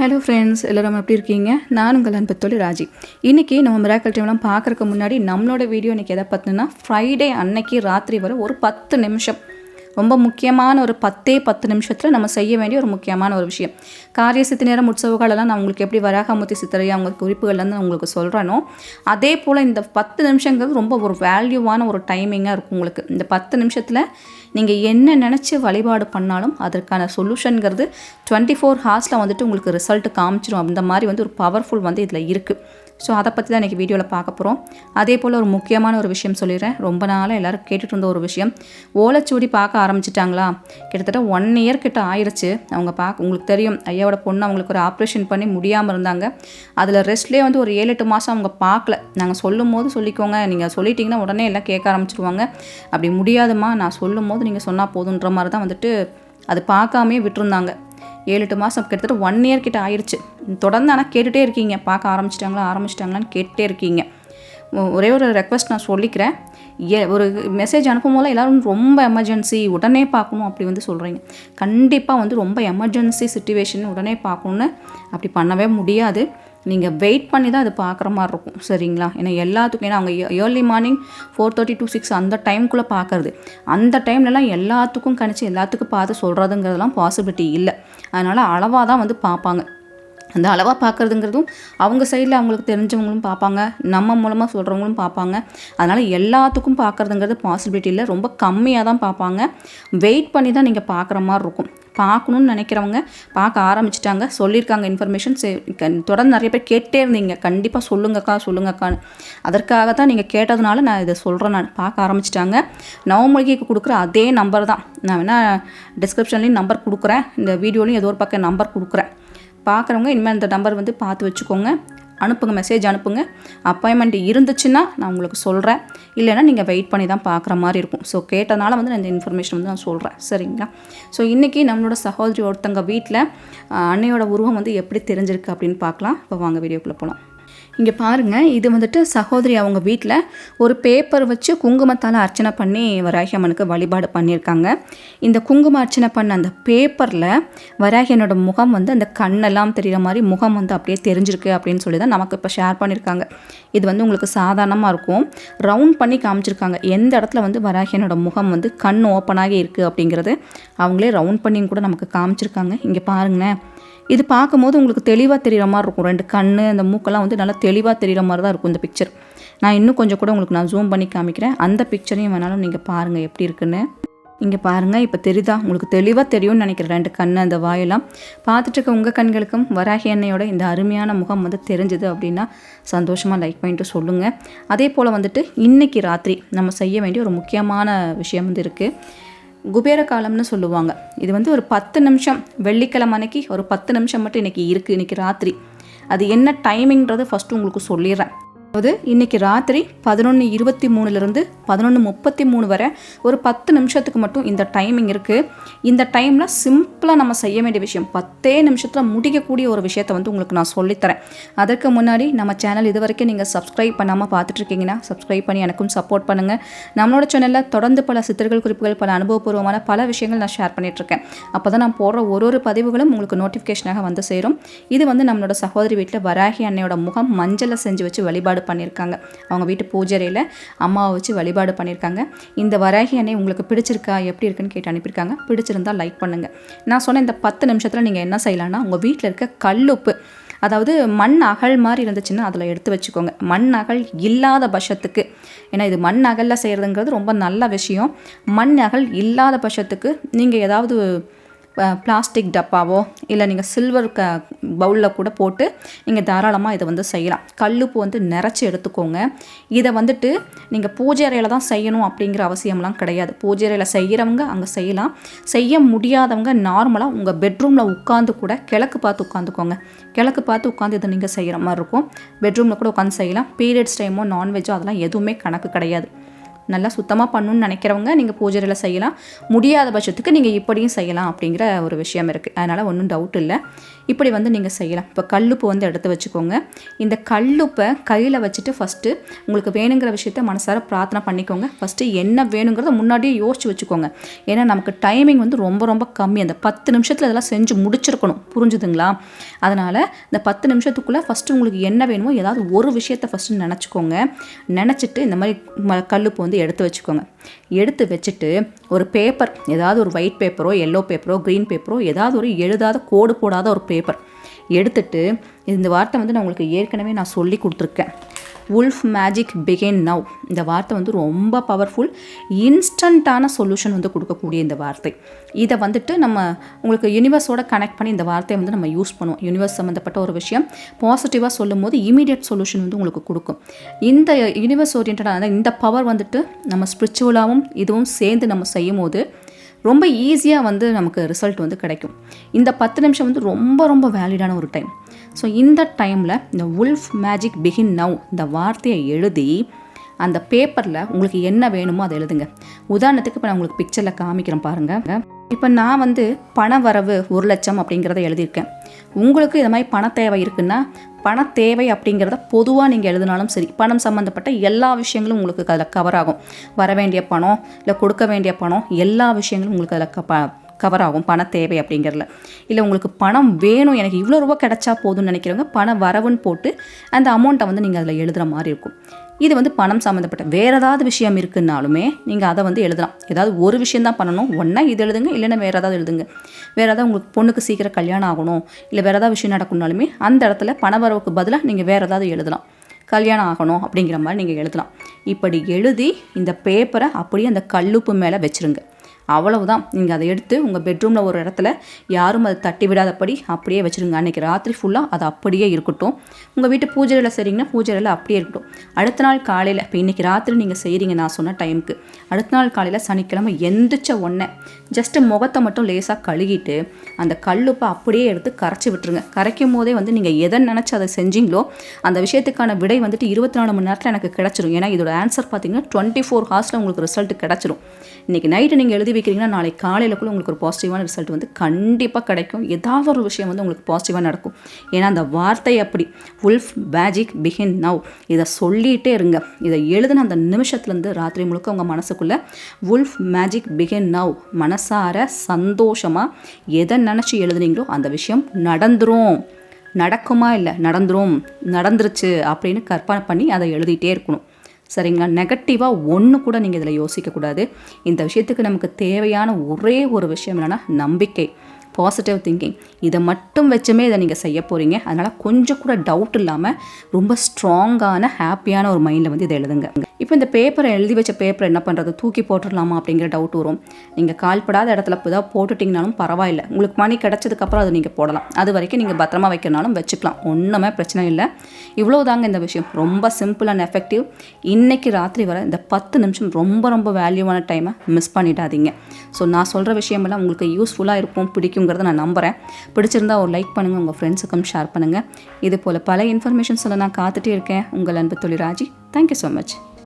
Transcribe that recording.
Hello friends எல்லோரும் எப்படி இருக்கீங்க? நான் உங்கள் அன்பத்தோடு ராஜி. இன்றைக்கி நம்ம மிராக்கல் டைம்லாம் பார்க்குறக்கு முன்னாடி நம்மளோட வீடியோ இன்றைக்கி எதை பார்த்தினா ஃப்ரைடே அன்னைக்கு ராத்திரி வர ஒரு பத்து நிமிஷம். ரொம்ப முக்கியமான ஒரு பத்தே பத்து நிமிஷத்தில் நம்ம செய்ய வேண்டிய ஒரு முக்கியமான ஒரு விஷயம். காரிய சித்தி நேரம் உற்சவங்களெல்லாம் நான் உங்களுக்கு எப்படி வராகமூர்த்தி சித்தரையா அவங்க குறிப்புகள்லேருந்து உங்களுக்கு சொல்கிறேனோ அதே போல் இந்த பத்து நிமிஷங்கிறது ரொம்ப ஒரு வேல்யூவான ஒரு டைமிங்காக இருக்கும் உங்களுக்கு. இந்த பத்து நிமிஷத்தில் நீங்கள் என்ன நினச்சி வழிபாடு பண்ணாலும் அதற்கான சொல்யூஷனுங்கிறது டுவெண்ட்டி ஃபோர் ஹார்ஸில் வந்துட்டு உங்களுக்கு ரிசல்ட் காமிச்சிடும் அந்த மாதிரி வந்து ஒரு பவர்ஃபுல் வந்து இதில் இருக்குது ஸோ அதை பற்றி தான் இன்றைக்கி வீடியோவில் பார்க்க போகிறோம் அதே போல் ஒரு முக்கியமான ஒரு விஷயம் சொல்லிடுறேன். ரொம்ப நாளாக எல்லோரும் கேட்டுட்டு இருந்த ஒரு விஷயம். ஓலைச்சுவடி பார்க்க ஆரம்பிச்சிட்டாங்களா? கிட்டத்தட்ட ஒன் இயர் கிட்ட ஆயிடுச்சு அவங்க பார்க்க உங்களுக்கு தெரியும் ஐயாவோட பொண்ணு அவங்களுக்கு ஒரு ஆப்ரேஷன் பண்ணி முடியாமல் இருந்தாங்க. அதில் ரெஸ்ட்லேயே வந்து ஒரு ஏழு எட்டு மாதம் அவங்க பார்க்கல. நாங்கள் சொல்லும் போது சொல்லிக்கோங்க. நீங்கள் சொல்லிட்டீங்கன்னா உடனே எல்லாம் கேட்க ஆரம்பிச்சிருவாங்க. அப்படி முடியாதுமா நான் சொல்லும் போது நீங்கள் சொன்னால் போதுன்ற மாதிரி தான் வந்துட்டு அது பார்க்காமே விட்டுருந்தாங்க. ஏழு எட்டு மாதம் கிட்டத்தட்ட ஒன் இயர் கிட்ட ஆயிடுச்சு தொடர்ந்து ஆனால் கேட்டுகிட்டே இருக்கீங்க. பார்க்க ஆரம்பிச்சிட்டாங்களா ஆரம்பிச்சிட்டாங்களான்னு கேட்டுகிட்டே இருக்கீங்க. ஒரே ஒரு ரெக்வஸ்ட் நான் சொல்லிக்கிறேன். ஏ ஒரு மெசேஜ் அனுப்பும் போது எல்லோரும் ரொம்ப எமர்ஜென்சி உடனே பார்க்கணும் அப்படி வந்து சொல்கிறீங்க கண்டிப்பாக வந்து ரொம்ப எமர்ஜென்சி சுச்சுவேஷன் உடனே பார்க்கணுன்னு அப்படி பண்ணவே முடியாது. நீங்கள் வெயிட் பண்ணி தான் அது பார்க்குற மாதிரி இருக்கும் சரிங்களா? ஏன்னா எல்லாத்துக்கும் ஏன்னா அவங்க early morning four thirty to six அந்த டைம்குள்ளே பார்க்குறது. அந்த டைம்லலாம் எல்லாத்துக்கும் கணிச்சு எல்லாத்துக்கும் பார்த்து சொல்கிறதுங்கிறதுலாம் பாசிபிலிட்டி இல்லை. அதனால் அளவாக தான் வந்து பார்ப்பாங்க. அந்த அளவாக பார்க்குறதுங்கிறதும் அவங்க சைடில் அவங்களுக்கு தெரிஞ்சவங்களும் பார்ப்பாங்க நம்ம மூலமாக சொல்கிறவங்களும் பார்ப்பாங்க அதனால் எல்லாத்துக்கும் பார்க்குறதுங்கிறது பாசிபிலிட்டி இல்லை. ரொம்ப கம்மியாக தான் பார்ப்பாங்க வெயிட் பண்ணி தான் நீங்கள் பார்க்குற மாதிரி இருக்கும். பார்க்கணுன்னு நினைக்கிறவங்க பார்க்க ஆரம்பிச்சிட்டாங்க. சொல்லியிருக்காங்க இன்ஃபர்மேஷன் தொடர்ந்து நிறைய பேர் கேட்டே இருந்தீங்க. கண்டிப்பாக சொல்லுங்கக்கா சொல்லுங்கக்கான்னு. அதற்காக தான் நீங்கள் கேட்டதுனால நான் இதை சொல்கிறேன் நான். பார்க்க ஆரம்பிச்சிட்டாங்க. நவமொழிக்கு கொடுக்குற அதே நம்பர் தான். நான் வேணால் டிஸ்கிரிப்ஷன்லேயும் நம்பர் கொடுக்குறேன். இந்த வீடியோலையும் ஏதோ ஒரு பக்கம் நம்பர் கொடுக்குறேன். பார்க்குறவங்க இனிமேல் இந்த நம்பர் வந்து பார்த்து வச்சுக்கோங்க. அனுப்புங்க மெசேஜ் அனுப்புங்க. அப்பாயின்மெண்ட் இருந்துச்சுன்னா நான் உங்களுக்கு சொல்கிறேன் இல்லைன்னா நீங்கள் வெயிட் பண்ணி தான் பார்க்குற மாதிரி இருக்கும். ஸோ கேட்டனால வந்து நான் இந்த இன்ஃபர்மேஷன் வந்து நான் சொல்கிறேன் சரிங்களா? ஸோ இன்றைக்கி நம்மளோட சகோதரி ஒருத்தங்க வீட்டில் அன்னையோட உருவம் வந்து எப்படி தெரிஞ்சிருக்கு அப்படின்னு பார்க்கலாம். இப்போ வாங்க வீடியோக்குள்ளே போகலாம் இங்கே பாருங்கள் இது வந்துட்டு சகோதரி அவங்க வீட்டில் ஒரு பேப்பர் வச்சு குங்குமத்தால் அர்ச்சனை பண்ணி வராகி அம்மனுக்கு வழிபாடு பண்ணியிருக்காங்க. இந்த குங்கும அர்ச்சனை பண்ண அந்த பேப்பரில் வராகியனோட முகம் வந்து அந்த கண்ணெல்லாம் தெரிகிற மாதிரி முகம் வந்து அப்படியே தெரிஞ்சிருக்கு அப்படின்னு சொல்லி தான் நமக்கு இப்போ ஷேர் பண்ணியிருக்காங்க. இது வந்து உங்களுக்கு சாதாரணமாக இருக்கும். ரவுண்ட் பண்ணி காமிச்சிருக்காங்க. எந்த இடத்துல வந்து வராகியனோட முகம் வந்து கண் ஓப்பனாகி இருக்குது அப்படிங்கிறது அவங்களே ரவுண்ட் பண்ணியும் கூட நமக்கு காமிச்சிருக்காங்க. இங்கே பாருங்களேன். இது பார்க்கும்போது உங்களுக்கு தெளிவாக தெரிகிற மாதிரி இருக்கும். ரெண்டு கண் அந்த மூக்கெல்லாம் வந்து நல்லா தெளிவாக தெரிகிற மாதிரி தான் இருக்கும் இந்த பிக்சர் நான் இன்னும் கொஞ்சம் கூட உங்களுக்கு நான் ஜூம் பண்ணி காமிக்கிறேன். அந்த பிக்சரையும் வேணாலும் நீங்கள் பாருங்கள் எப்படி இருக்குன்னு. இங்கே பாருங்கள் இப்போ தெரியுதா? உங்களுக்கு தெளிவாக தெரியும்னு நினைக்கிறேன். ரெண்டு கண் அந்த வாயெல்லாம். பார்த்துட்டு இருக்க உங்கள் கண்களுக்கும் வராகி எண்ணெயோட இந்த அருமையான முகம் வந்து தெரிஞ்சுது அப்படின்னா சந்தோஷமாக லைக் பண்ணிட்டு சொல்லுங்கள் அதே போல் வந்துட்டு இன்றைக்கி ராத்திரி நம்ம செய்ய வேண்டிய ஒரு முக்கியமான விஷயம் வந்து இருக்குது குபேர காலம்னு சொல்லுவாங்க. இது வந்து ஒரு பத்து நிமிஷம் வெள்ளிக்கிழமை அன்னைக்கு ஒரு பத்து நிமிஷம் மட்டும் இன்றைக்கி இருக்குது இன்றைக்கி ராத்திரி. அது என்ன டைமிங்கிறது ஃபஸ்ட்டு உங்களுக்கு சொல்லிடுறேன். அதாவது இன்றைக்கி ராத்திரி பதினொன்று இருபத்தி மூணுலேருந்து பதினொன்று முப்பத்தி மூணு வரை ஒரு பத்து நிமிஷத்துக்கு மட்டும் இந்த டைமிங் இருக்குது இந்த டைமில் சிம்பிளாக நம்ம செய்ய வேண்டிய விஷயம் பத்தே நிமிஷத்தில் முடிக்கக்கூடிய ஒரு விஷயத்தை வந்து உங்களுக்கு நான் சொல்லித்தரேன். அதற்கு முன்னாடி நம்ம சேனல் இது வரைக்கும் நீங்கள் சப்ஸ்கிரைப் பண்ணாமல் பார்த்துட்ருக்கீங்கன்னா சப்ஸ்கிரைப் பண்ணி எனக்கும் சப்போர்ட் பண்ணுங்கள் நம்மளோட சேனலில் தொடர்ந்து பல சித்தர்கள் குறிப்புகள் பல அனுபவபூர்வமான பல விஷயங்கள் நான் ஷேர் பண்ணிகிட்ருக்கேன் அப்போ தான் நான் போடுற ஒரு ஒரு பதிவுகளும் உங்களுக்கு நோட்டிஃபிகேஷனாக வந்து சேரும். இது வந்து நம்மளோட சகோதரி வீட்டில் வராகி அன்னையோட முகம் மஞ்சளை செஞ்சு வச்சு வழிபாடு பண்ணியிருக்காங்க. அவங்க வீட்டு பூஜரையில் அம்மாவை வச்சு வழிபாடு பண்ணியிருக்காங்க. இந்த வராகி அணை உங்களுக்கு பிடிச்சிருக்கா? எப்படி இருக்குன்னு கேட்டு அனுப்பியிருக்காங்க. பிடிச்சிருந்தா லைக் பண்ணுங்கள் நான் சொன்ன இந்த பத்து நிமிஷத்தில் நீங்கள் என்ன செய்யலாம்னா உங்கள் வீட்டில் இருக்க கல்லுப்பு அதாவது மண் அகல் மாதிரி இருந்துச்சுன்னா அதில் எடுத்து வச்சுக்கோங்க. மண் அகல் இல்லாத பட்சத்துக்கு ஏன்னா இது மண் அகலில் செய்கிறதுங்கிறது ரொம்ப நல்ல விஷயம். மண் அகல் இல்லாத பட்சத்துக்கு நீங்கள் ஏதாவது பிளாஸ்டிக் டப்பாவோ இல்லை நீங்கள் சில்வர் க பவுலில் கூட போட்டு நீங்கள் தாராளமாக இதை வந்து செய்யலாம். கல்லுப்பு வந்து நிறச்சி எடுத்துக்கோங்க. இதை வந்துட்டு நீங்கள் பூஜை அறையில் தான் செய்யணும் அப்படிங்கிற அவசியம்லாம் கிடையாது. பூஜை அறையில் செய்கிறவங்க அங்கே செய்யலாம். செய்ய முடியாதவங்க நார்மலாக உங்கள் பெட்ரூமில் உட்காந்து கூட கிழக்கு பார்த்து உட்காந்துக்கோங்க கிழக்கு பார்த்து உட்காந்து இதை நீங்கள் செய்கிற மாதிரி இருக்கும். பெட்ரூமில் கூட உட்காந்து செய்யலாம். பீரியட்ஸ் டைமோ நான்வெஜ்ஜோ அதெல்லாம் எதுவுமே கணக்கு கிடையாது. நல்லா சுத்தமாக பண்ணணும்னு நினைக்கிறவங்க நீங்கள் பூஜையில் செய்யலாம். முடியாத பட்சத்துக்கு நீங்கள் இப்படியும் செய்யலாம் அப்படிங்கிற ஒரு விஷயம் இருக்குது அதனால் ஒன்றும் டவுட் இல்லை. இப்படி வந்து நீங்கள் செய்யலாம். இப்போ கல்லுப்பு வந்து எடுத்து வச்சுக்கோங்க. இந்த கல்லுப்பை கையில் வச்சுட்டு ஃபஸ்ட்டு உங்களுக்கு வேணுங்கிற விஷயத்த மனசார பிரார்த்தனை பண்ணிக்கோங்க. ஃபஸ்ட்டு என்ன வேணுங்கிறத முன்னாடியே யோசிச்சு வச்சுக்கோங்க. ஏன்னா நமக்கு டைமிங் வந்து ரொம்ப ரொம்ப கம்மி. அந்த பத்து நிமிஷத்தில் இதெல்லாம் செஞ்சு முடிச்சிருக்கணும். புரிஞ்சுதுங்களா? அதனால் இந்த பத்து நிமிஷத்துக்குள்ளே ஃபஸ்ட்டு உங்களுக்கு என்ன வேணுமோ ஏதாவது ஒரு விஷயத்த ஃபஸ்ட்டு நினச்சிக்கோங்க. நினச்சிட்டு இந்த மாதிரி ம கல்லுப்பு வந்து எடுத்து வச்சுக்கோங்க. எடுத்து வச்சுட்டு ஒரு பேப்பர் ஏதாவது ஒரு ஒயிட் பேப்பரோ எல்லோ பேப்பரோ க்ரீன் பேப்பரோ ஏதாவது ஒரு எழுதாத கோடு போடாத ஒரு பேப்பர் எடுத்துட்டு இந்த வார்த்தை வந்து நான் உங்களுக்கு ஏற்கனவே நான் சொல்லி கொடுத்துருக்கேன். உல்ஃப் மேஜிக் பிகேன் நவ் இந்த வார்த்தை வந்து ரொம்ப பவர்ஃபுல் இன்ஸ்டண்ட்டான சொல்யூஷன் வந்து கொடுக்கக்கூடிய இந்த வார்த்தை. இதை வந்துட்டு நம்ம உங்களுக்கு யூனிவர்ஸோட கனெக்ட் பண்ணி இந்த வார்த்தையை வந்து நம்ம யூஸ் பண்ணுவோம். யூனிவர்ஸ் சம்மந்தப்பட்ட ஒரு விஷயம் பாசிட்டிவாக சொல்லும் போது இமீடியட் சொல்யூஷன் வந்து உங்களுக்கு கொடுக்கும். இந்த யூனிவர்ஸ் ஓரியன்டான இந்த பவர் வந்துட்டு நம்ம ஸ்பிரிச்சுவலாகவும் இதுவும் சேர்ந்து நம்ம செய்யும் போது ரொம்ப ஈஸியாக வந்து நமக்கு ரிசல்ட் வந்து கிடைக்கும். இந்த பத்து நிமிஷம் வந்து ரொம்ப ரொம்ப வேலிடான ஒரு டைம் ஸோ இந்த டைமில் இந்த உல்ஃப் மேஜிக் பிகின் நவ் இந்த வார்த்தையை எழுதி அந்த பேப்பரில் உங்களுக்கு என்ன வேணுமோ அதை எழுதுங்க. உதாரணத்துக்கு இப்போ நான் உங்களுக்கு பிக்சரில் காமிக்கிறேன் பாருங்கள் இப்போ நான் வந்து பண வரவு ஒரு லட்சம் அப்படிங்கிறத எழுதியிருக்கேன். உங்களுக்கு இது மாதிரி பண தேவை இருக்குன்னா பண தேவை அப்படிங்கிறத பொதுவாக நீங்கள் எழுதினாலும் சரி பணம் சம்மந்தப்பட்ட எல்லா விஷயங்களும் உங்களுக்கு அதில் கவர் ஆகும். வர வேண்டிய பணம் இல்லை கொடுக்க வேண்டிய பணம் எல்லா விஷயங்களும் உங்களுக்கு அதில் க கவர் ஆகும் பண தேவை அப்படிங்கிறதுல. இல்லை உங்களுக்கு பணம் வேணும் எனக்கு இவ்வளோ ரூபா கிடச்சா போதும்னு நினைக்கிறவங்க பண வரவுன்னு போட்டு அந்த அமௌண்ட்டை வந்து நீங்கள் அதில் எழுதுகிற மாதிரி இருக்கும். இது வந்து பணம் சம்மந்தப்பட்ட வேறு ஏதாவது விஷயம் இருக்குன்னாலுமே நீங்கள் அதை வந்து எழுதலாம். ஏதாவது ஒரு விஷயம் தான் பண்ணணும். ஒன்றா இது எழுதுங்க இல்லைன்னா வேறு ஏதாவது எழுதுங்க. வேறு ஏதாவது உங்களுக்கு பொண்ணுக்கு சீக்கிரம் கல்யாணம் ஆகணும் இல்லை வேறு ஏதாவது விஷயம் நடக்கணும்னாலுமே அந்த இடத்துல பணவரவுக்கு பதிலாக நீங்கள் வேறு ஏதாவது எழுதலாம். கல்யாணம் ஆகணும் அப்படிங்கிற மாதிரி நீங்கள் எழுதலாம். இப்படி எழுதி இந்த பேப்பரை அப்படியே அந்த கல்லுப்பு மேலே வச்சுருங்க. அவ்வளவுதான். நீங்கள் அதை எடுத்து உங்கள் பெட்ரூமில் ஒரு இடத்துல யாரும் அதை தட்டி விடாதபடி அப்படியே வச்சுருங்க. அன்றைக்கி ராத்திரி ஃபுல்லாக அது அப்படியே இருக்கட்டும். உங்கள் வீட்டு பூஜையில் செய்கிறீங்கன்னா பூஜையில் அப்படியே இருக்கட்டும். அடுத்த நாள் காலையில் இப்போ இன்றைக்கி ராத்திரி நீங்கள் செய்கிறீங்க நான் சொன்ன டைமுக்கு அடுத்த நாள் காலையில் சனிக்கிழமை எந்திரிச்ச உடனே ஜஸ்ட்டு முகத்தை மட்டும் லேசாக கழுகிட்டு அந்த கல்லுப்பை அப்படியே எடுத்து கரைச்சி விட்டுருங்க. கரைக்கும் போதே வந்து நீங்கள் எதை நினச்சி அதை செஞ்சீங்களோ அந்த விஷயத்துக்கான விடை வந்துட்டு இருபத்தி நாலு மணி நேரத்தில் எனக்கு கிடச்சிரும். ஏன்னா இதோட ஆன்சர் பார்த்தீங்கன்னா டுவெண்ட்டி ஃபோர் ஹார்ஸில் உங்களுக்கு ரிசல்ட் கிடச்சிரும். இன்றைக்கி நைட்டு நீங்கள் எழுதி வைக்கிறீங்கன்னா நாளைக்கு காலையில் உங்களுக்கு ஒரு பாசிட்டிவான ரிசல்ட் வந்து கண்டிப்பாக கிடைக்கும். ஏதாவது ஒரு விஷயம் வந்து உங்களுக்கு பாசிட்டிவாக நடக்கும். ஏன்னா அந்த வார்த்தை அப்படி உல்ஃப் மேஜிக் பிகின் நவ் இதை சொல்லிகிட்டே இருங்க. இதை எழுதின அந்த நிமிஷத்துலேருந்து ராத்திரி முழுக்க உங்கள் மனசுக்குள்ளே உல்ஃப் மேஜிக் பிகின் நவ் மனசார சந்தோஷமாக எதை நினச்சி எழுதுனீங்களோ அந்த விஷயம் நடந்துரும். நடக்குமா இல்லை நடந்துரும். நடந்துருச்சு அப்படின்னு கற்பனை பண்ணி அதை எழுதிட்டே இருக்கணும். சரிங்களா? நெகட்டிவாக ஒன்று கூட நீங்கள் இதில் யோசிக்கக்கூடாது. இந்த விஷயத்துக்கு நமக்கு தேவையான ஒரே ஒரு விஷயம் என்னென்னா நம்பிக்கை. பாசிட்டிவ் திங்கிங் இதை மட்டும் வச்சுமே இதை நீங்கள் செய்ய போகிறீங்க அதனால் கொஞ்சம் கூட டவுட் இல்லாமல் ரொம்ப ஸ்ட்ராங்கான ஹாப்பியான ஒரு மைண்டில் வந்து இதை எழுதுங்க. இப்போ இந்த பேப்பரை எழுதி வச்ச பேப்பரை என்ன பண்ணுறது தூக்கி போட்டுடலாமா அப்படிங்கிற டவுட் வரும். நீங்கள் கால்படாத இடத்துல இப்போ தான் போட்டுட்டிங்கனாலும் பரவாயில்ல. உங்களுக்கு மணி கிடச்சதுக்கப்புறம் அதை நீங்கள் போடலாம். அது வரைக்கும் நீங்கள் பத்திரமா வைக்கிறனாலும் வச்சுக்கலாம். ஒன்றுமே பிரச்சனை இல்லை. இவ்வளோ தாங்க இந்த விஷயம். ரொம்ப சிம்பிள் அண்ட் எஃபெக்டிவ் இன்றைக்கி ராத்திரி வர இந்த பத்து நிமிஷம் ரொம்ப ரொம்ப வேல்யூவான டைமை மிஸ் பண்ணிடாதீங்க. ஸோ நான் சொல்கிற விஷயமெல்லாம் உங்களுக்கு யூஸ்ஃபுல்லாக இருக்கும் பிடிக்குங்கிறத நான் நம்புகிறேன் பிடிச்சிருந்தா ஒரு லைக் பண்ணுங்கள் உங்கள் ஃப்ரெண்ட்ஸுக்கும் ஷேர் பண்ணுங்கள் இது போல் பல இன்ஃபர்மேஷன்ஸில் நான் காத்துட்டே இருக்கேன். உங்கள் அன்பு தொழில் ராஜி தேங்க்யூ ஸோ மச்